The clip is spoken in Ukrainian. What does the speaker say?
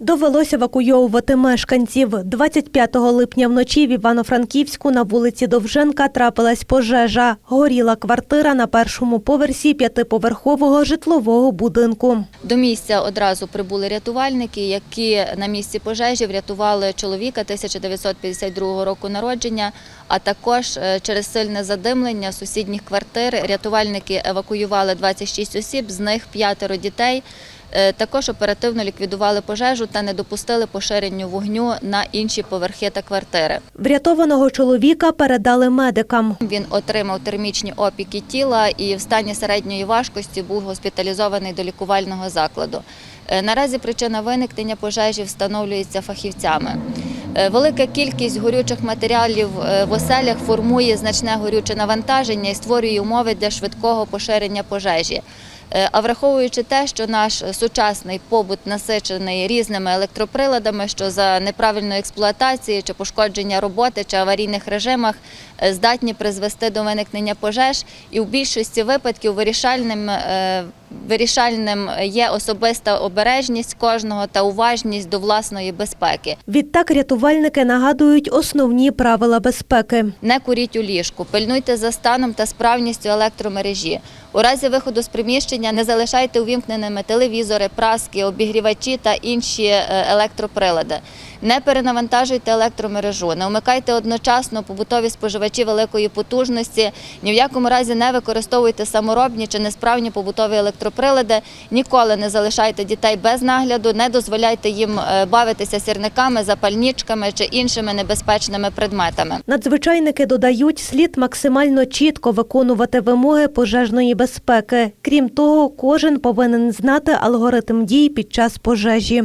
Довелося евакуйовувати мешканців. 25 липня вночі в Івано-Франківську на вулиці Довженка трапилась пожежа. Горіла квартира на першому поверсі п'ятиповерхового житлового будинку. До місця одразу прибули рятувальники, які на місці пожежі врятували чоловіка 1952 року народження, а також е, через сильне задимлення сусідніх квартир рятувальники евакуювали 26 осіб, з них п'ятеро дітей. Е, Також оперативно ліквідували пожежу та не допустили поширенню вогню на інші поверхи та квартири. Врятованого чоловіка передали медикам. Він отримав термічні опіки тіла і в стані середньої важкості був госпіталізований до лікувального закладу. Е, Наразі причина виникнення пожежі встановлюється фахівцями. Е, Велика кількість горючих матеріалів в оселях формує значне горюче навантаження і створює умови для швидкого поширення пожежі. Е, А враховуючи те, що наш сучасний побут насичений різними електроприладами, що за неправильної експлуатації чи пошкодження роботи чи аварійних режимах е, здатні призвести до виникнення пожеж, і в більшості випадків вирішальним, е, вирішальним є особиста обережність кожного та уважність до власної безпеки. Відтак рятувальники нагадують основні правила безпеки. Не куріть у ліжку, пильнуйте за станом та справністю електромережі. У разі виходу з приміщення не залишайте увімкненими телевізори, праски, обігрівачі та інші е, електроприлади. Не перенавантажуйте електромережу, не вмикайте одночасно побутові споживачі великої потужності. Ні в якому разі не використовуйте саморобні чи несправні побутові електроприлади. Ніколи не залишайте дітей без нагляду, не дозволяйте їм е, бавитися сірниками, запальничками чи іншими небезпечними предметами. Надзвичайники додають, слід максимально чітко виконувати вимоги пожежної безпеки. Крім того, кожен повинен знати алгоритм дій під час пожежі.